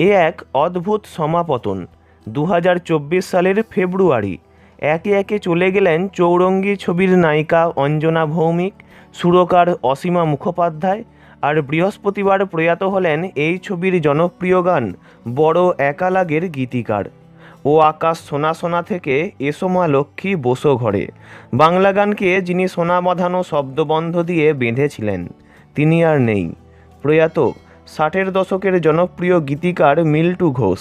এ এক অদ্ভুত সমাপতন। দু হাজার চব্বিশ সালের ফেব্রুয়ারি, একে একে চলে গেলেন চৌরঙ্গী ছবির নায়িকা অঞ্জনা ভৌমিক, সুরকার অসীমা মুখোপাধ্যায় আর বৃহস্পতিবার প্রয়াত হলেন এই ছবির জনপ্রিয় গান বড় একা লাগের গীতিকার। ও আকাশ সোনা সোনা থেকে এসো মা লক্ষ্মী বসো ঘরে। বাংলা গানকে যিনি সোনা বাঁধানো শব্দবন্ধ দিয়ে বেঁধেছিলেন, তিনি আর নেই। প্রয়াত ষাটের দশকের জনপ্রিয় গীতিকার মিল্টু ঘোষ।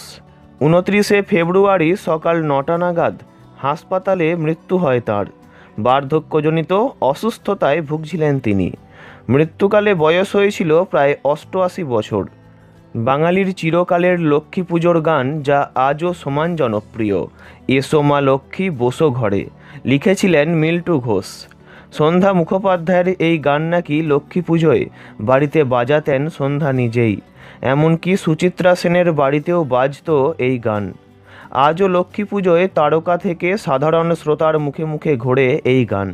উনত্রিশে ফেব্রুয়ারি সকাল নটা নাগাদ হাসপাতালে মৃত্যু হয় তার। বার্ধক্যজনিত অসুস্থতায় ভুগছিলেন তিনি। মৃত্যুকালে বয়স হয়েছিল প্রায় অষ্টআশি বছর। বাঙালির চিরকালের লক্ষ্মী পুজোর গান যা আজও সমান জনপ্রিয়, এসো মা লক্ষ্মী, বসো ঘরে লিখেছিলেন মিল্টু ঘোষ। সন্ধ্যা মুখোপাধ্যায়ের এই গান নাকি লক্ষ্মী পুজোয় বাড়িতে বাজাতেন সন্ধ্যা নিজেই। এমনকি সুচিত্রা সেনের বাড়িতেও বাজতো এই গান। আজও লক্ষ্মী পুজোয় তারকা থেকে সাধারণ শ্রোতার মুখে মুখে ঘোরে এই গান।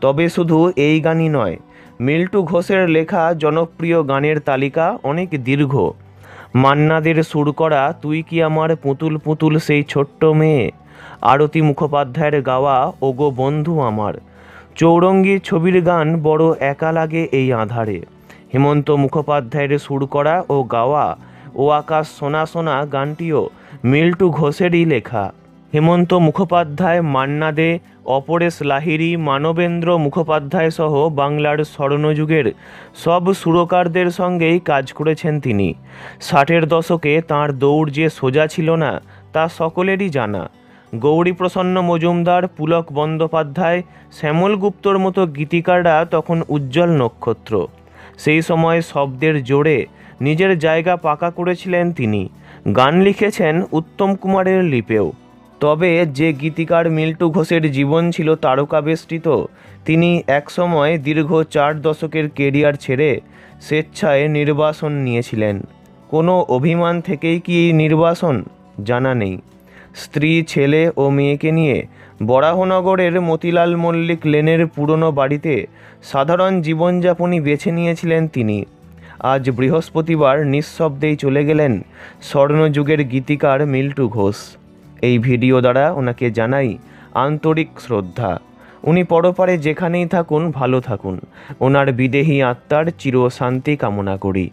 তবে শুধু এই গানই নয়, মিল্টু ঘোষের লেখা জনপ্রিয় গানের তালিকা অনেক দীর্ঘ। মান্নাদের সুর করা, তুই কি আমার পুতুল পুতুল সেই ছোট্ট মেয়ে? আরতি মুখোপাধ্যায়ের গাওয়া, ওগো বন্ধু আমার। চৌরঙ্গী ছবির গান বড় একা লাগে এই আধারে। হেমন্ত মুখোপাধ্যায়ের সুর করা ও গাওয়া ও আকাশ সোনা সোনা গানটিও মিল্টু ঘোষেরই লেখা। হেমন্ত মুখোপাধ্যায়, মান্না দে, অপরেশ লাহিড়ী, মানবেন্দ্র মুখোপাধ্যায় সহ বাংলার স্বর্ণযুগের সব সুরকারদের সঙ্গেই কাজ করেছেন তিনি। ষাটের দশকে তাঁর দৌড় যে সোজা ছিল না, তা সকলেরই জানা। গৌরীপ্রসন্ন মজুমদার, পুলক বন্দ্যোপাধ্যায়, শ্যামল গুপ্তর মতো গীতিকাররা তখন উজ্জ্বল নক্ষত্র। সেই সময় শব্দের জোরে নিজের জায়গা পাকা করেছিলেন তিনি। গান লিখেছেন উত্তম কুমারের লিপেও। তবে যে গীতিকার মিল্টু ঘোষের জীবন ছিল তারকাবেষ্টিত, তিনি একসময় দীর্ঘ চার দশকের কেরিয়ার ছেড়ে স্বেচ্ছায় নির্বাসন নিয়েছিলেন। কোনো অভিমান থেকেই কি এই নির্বাসন? জানা নেই। স্ত্রী, ছেলে ও মেয়েকে নিয়ে বরাহনগরের মতিলাল মল্লিক লেনের পুরনো বাড়িতে সাধারণ জীবনযাপনই বেছে নিয়েছিলেন তিনি। আজ বৃহস্পতিবার নিঃশব্দেই চলে গেলেন স্বর্ণযুগের গীতিকার মিল্টু ঘোষ। এই ভিডিও দ্বারা ওনাকে জানাই আন্তরিক শ্রদ্ধা। উনি পরপারে যেখানেই থাকুন, ভালো থাকুন। ওনার বিদেহী আত্মার চির শান্তি কামনা করি।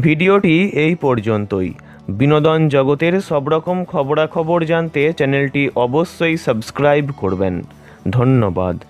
ভিডিওটি এই পর্যন্তই। বিনোদন জগতের সব রকম খবরাখবর জানতে চ্যানেলটি অবশ্যই সাবস্ক্রাইব করবেন। ধন্যবাদ।